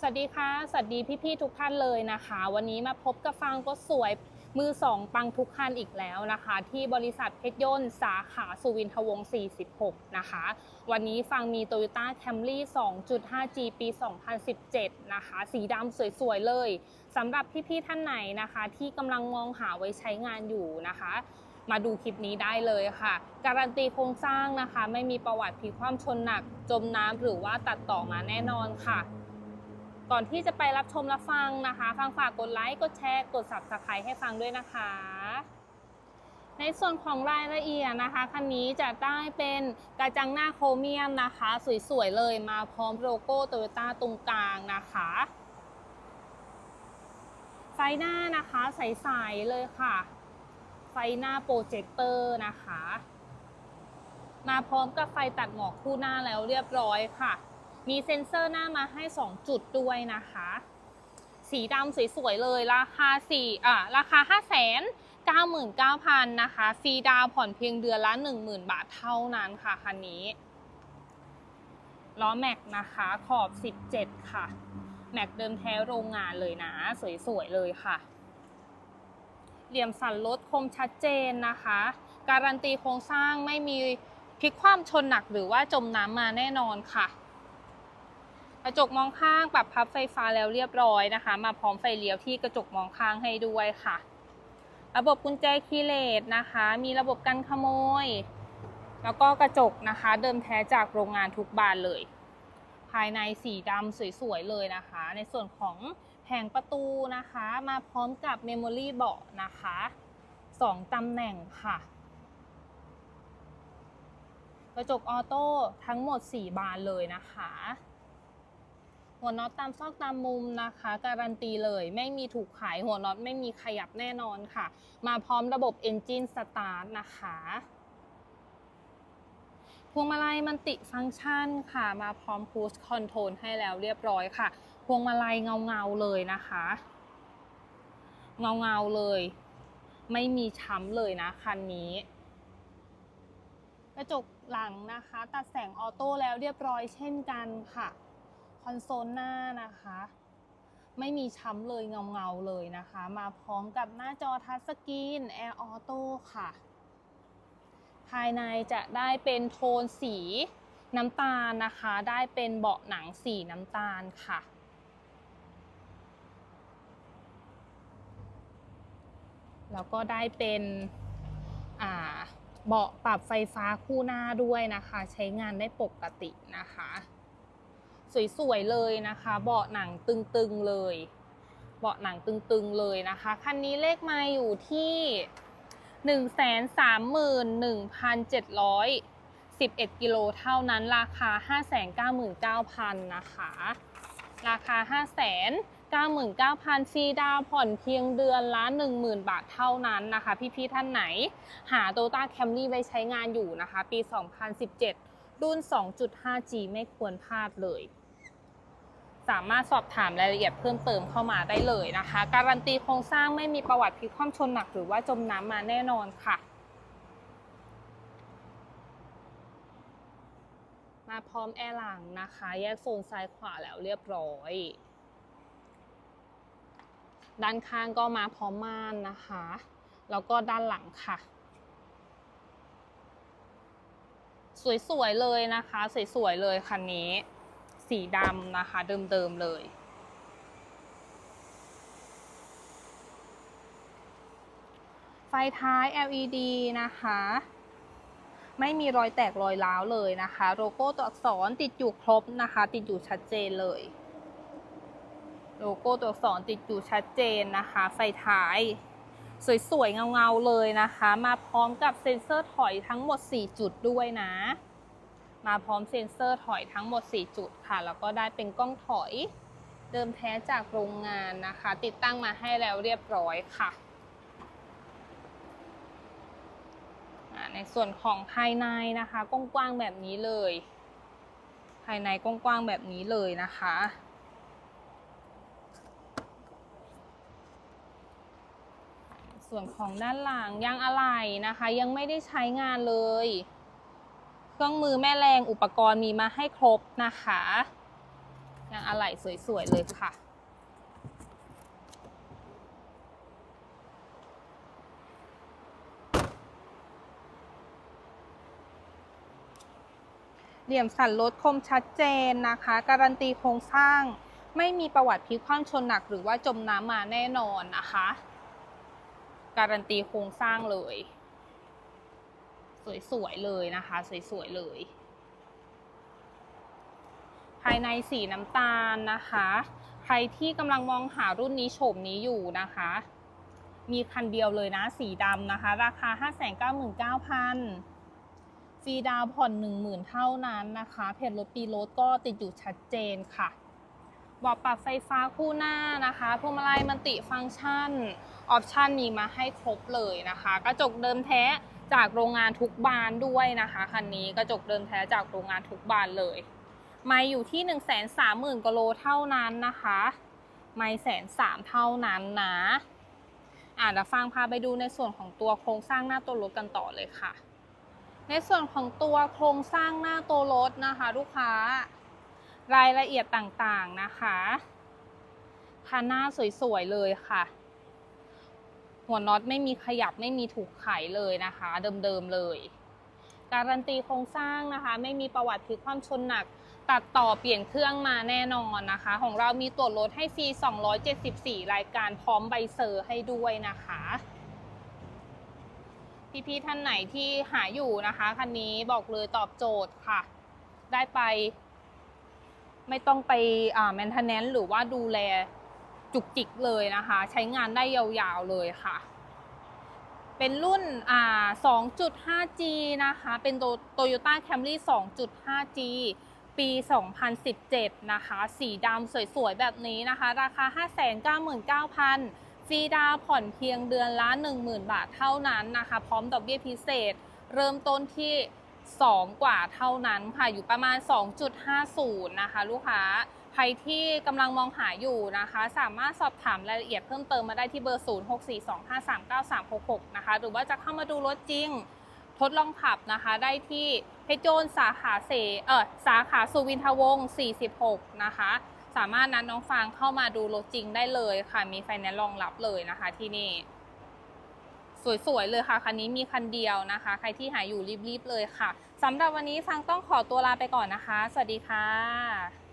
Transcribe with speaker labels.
Speaker 1: สวัสดีค่ะ สวัสดีพี่ๆทุกท่านเลยนะคะ วันนี้มาพบกับฟางรถสวยมือสองปังทุกคันอีกแล้วนะคะ ที่บริษัทเพชรยนต์สาขาสุวินทวงศ์46 นะคะ วันนี้ฟังมี Toyota Camry 2.5G ปี 2017 นะคะ สีดำสวย ๆ เลยสำหรับพี่ๆท่านไหนนะคะ ที่กำลังมองหาไว้ใช้งานอยู่นะคะมาดูคลิปนี้ได้เลยค่ะ การันตีโครงสร้างนะคะ ไม่มีประวัติพลิคว่ำชนหนัก จมน้ำหรือว่าตัดต่อมาแน่นอนค่ะ ก่อนที่จะไปรับชมรับฟังนะคะ ฟังฝากกดไลค์ กดแชร์ กด subscribe ให้ฟังด้วยนะคะ ในส่วนของรายละเอียดนะคะ คันนี้จะได้เป็นกระจังหน้าโครเมียมนะคะ สวย ๆ เลยมาพร้อมโลโก้โตโยต้าตรงกลางนะคะไฟหน้านะคะใสๆเลยค่ะ ไฟหน้าโปรเจคเตอร์นะคะ มาพร้อมกับไฟตัดหมอกคู่หน้าแล้วเรียบร้อยค่ะ มีเซ็นเซอร์หน้ามาให้ 2 จุดด้วยนะคะ สีดำสวยๆเลย ราคา4อะราคา5 9 9 0 0 0 นะคะฟรีดาวผ่อนเพียงเดือนละ 10,000 บาทเท่านั้นค่ะ คันนี้ ล้อแม็กนะคะ ขอบ 17 ค่ะ แม็กเดิมแท้โรงงานเลยนะ สวยๆ เลยค่ะ เหลี่ยมสันรถคมชัดเจนนะคะ การันตีโครงสร้างไม่มีพลิกคว่ำชนหนักหรือว่าจมน้ำมาแน่นอนค่ะ ระจกมองข้างปรับพับไฟฟ้าแล้วเรียบร้อยนะคะ มาพร้อมไฟเลี้ยวที่กระจกมองข้างให้ด้วยค่ะ ระบบกุญแจคีย์เลสนะคะ มีระบบกันขโมย แล้วก็กระจกนะคะ เดิมแท้จากโรงงานทุกบานเลย ภายในสีดำสวยๆเลยนะคะ ในส่วนของแผงประตูนะคะ มาพร้อมกับเมมโมรี่เบาะนะคะสองตำแหน่งค่ะ กระจกออโต้ทั้งหมด 4 บานเลยนะคะ หัวน็อตตามซอกตามมุมนะคะ การันตีเลย ไม่มีถูกขายหัวน็อตไม่มีขยับแน่นอนค่ะ มาพร้อมระบบ Engine Start นะคะพวงมาลัยมันติฟังก์ชันค่ะ มาพร้อม Cruise Control ให้แล้วเรียบร้อยค่ะ พวงมาลัยเงาเงาๆเลยนะคะ เงาเงาๆเลย ไม่มีช้ำเลยนะคันนี้ กระจกหลังนะคะ ตัดแสงออโต้แล้วเรียบร้อยเช่นกันค่ะ อนโซลหน้านะคะ ไม่มีช้ำเลยเงาเงาๆเลยนะคะ มาพร้อมกับหน้าจอทัชสกรีนแอร์ออโต้ค่ะ ภายในจะได้เป็นโทนสีน้ำตาลนะคะ ได้เป็นเบาะหนังสีน้ำตาลค่ะแล้วก็ได้เป็นอ่าเบาะปรับไฟฟ้าคู่หน้าด้วยนะคะ ใช้งานได้ปกตินะคะ สวยๆเลยนะคะ เบาะหนังตึงๆเลย เบาะหนังตึงๆเลยนะคะ คันนี้เลขมาอยู่ที่131,711กิโลเท่านั้นราคา599,000นะคะ ราคา599,000ฟรีดาวน์ผ่อนเพียงเดือนละ10,000บาทเท่านั้นนะคะ พี่ๆท่านไหน หา Toyota Camry ไว้ใช้งานอยู่นะคะ ปี2017รุ่น 2.5G ไม่ควรพลาดเลย สามารถสอบถามรายละเอียดเพิ่มเติมเข้ามาได้เลยนะคะ การันตีโครงสร้างไม่มีประวัติพลิกคว่ำชนหนักหรือว่าจมน้ำมาแน่นอนค่ะ มาพร้อมแอร์หลังนะคะ แยกโซนซ้ายขวาแล้วเรียบร้อย ด้านข้างก็มาพร้อมม่านนะคะ แล้วก็ด้านหลังค่ะ สวยๆเลยนะคะ สวยๆเลยคันนี้ สีดำนะคะ เดิมๆเลย ไฟท้าย LED นะคะ ไม่มีรอยแตกรอยร้าวเลยนะคะ โลโก้ตัวอักษรติดอยู่ครบนะคะ ติดอยู่ชัดเจนเลย โลโก้ตัวอักษรติดอยู่ชัดเจนนะคะ ไฟท้ายสวยๆ เงา ๆ เลยนะคะ มาพร้อมกับเซ็นเซอร์ถอยทั้งหมด 4 จุดด้วยนะ มาพร้อมเซ็นเซอร์ถอยทั้งหมด 4 จุดค่ะ แล้วก็ได้เป็นกล้องถอย เดิมแท้จากโรงงานนะคะ ติดตั้งมาให้แล้วเรียบร้อยค่ะ ในส่วนของภายในนะคะกว้างๆแบบนี้เลย ภายในกว้างๆแบบนี้เลยนะคะส่วนของด้านหลังยางอะไหล่นะคะ ยังไม่ได้ใช้งานเลย เครื่องมือแม่แรงอุปกรณ์มีมาให้ครบนะคะยังอะไหล่สวยๆเลยค่ะ เหลี่ยมสันรถคมชัดเจนนะคะ การันตีโครงสร้างไม่มีประวัติพลิกคว่ำชนหนักหรือว่าจมน้ำมาแน่นอนนะคะ การันตีโครงสร้างเลย สวยๆเลยนะคะ สวยๆเลย ภายในสีน้ำตาลนะคะ ใครที่กำลังมองหารุ่นนี้โฉมนี้อยู่นะคะ มีคันเดียวเลยนะ สีดำนะคะ ราคา 599,000ฟรีดาวผ่อน10,000 เท่านั้นนะคะ เพจรถปีรถก็ติดอยู่ชัดเจนค่ะบอกปรับไฟฟ้าคู่หน้านะคะพวงมาลัยมันติฟังก์ชัน ออปชันมีมาให้ครบเลยนะคะ กระจกเดิมแท้ จากโรงงานทุกบานด้วยนะคะคันนี้กระจกเดิมแท้จากโรงงานทุกบานเลยไม่อยู่ที่ 1 3 0 0 0 0กิโลเท่านั้นนะคะ ไม่แสนสามเท่านั้นนะอะเดี๋ยวฟังพาไปดูในส่วนของตัวโครงสร้างหน้าตัวรถกันต่อเลยค่ะ ในส่วนของตัวโครงสร้างหน้าตัวรถนะคะ ลูกค้ารายละเอียดต่างๆนะคะคันหน้าสวยๆเลยค่ะ หัวน็อตไม่มีขยับไม่มีถูกไขเลยนะคะ เดิมๆเลย การันตีโครงสร้างนะคะ ไม่มีประวัติพลิกความชนหนัก ตัดต่อเปลี่ยนเครื่องมาแน่นอนนะคะ ของเรามีตรวจรถให้ฟรี 274 รายการพร้อมใบเซอร์ให้ด้วยนะคะพี่ๆท่านไหนที่หาอยู่นะคะคันนี้บอกเลยตอบโจทย์ค่ะ ได้ไป ไม่ต้องไปแมนเทนแนนหรือว่าดูแล จุกจิกเลยนะคะ ใช้งานได้ยาวๆเลยค่ะ เป็นรุ่นอ่า 2.5G นะคะ เป็น Toyota Camry 2.5G ปี 2017 นะคะ สีดำสวยๆ แบบนี้นะคะ ราคา 599,000ฟรีดาวน์ผ่อนเพียงเดือนละ 10,000 บาทเท่านั้นนะคะ พร้อมดอกเบี้ยพิเศษ เริ่มต้นที่ 2 กว่าเท่านั้นค่ะ อยู่ประมาณ 2.50 นะคะ ลูกค้า รที่กำลังมองหาอยู่นะคะ สามารถสอบถามรายละเอียดเพิ่มเติมมาได้ที่เบอร์ 0642539366 นะคะ หรือว่าจะเข้ามาดูรถจริง ทดลองขับนะคะ ได้ที่เพชรโจนสาขาเสเออสาขาสุวินทวงศ์ 46 นะคะ สามารถนัดน้องฟางเข้ามาดูรถจริงได้เลยค่ะ มีไฟแนนซ์รองรับเลยนะคะที่นี่ สวยๆ เลยค่ะ คันนี้มีคันเดียวนะคะ ใครที่หาอยู่รีบๆ เลยค่ะสำหรับวันนี้ฟังต้องขอตัวลาไปก่อนนะคะ สวัสดีค่ะ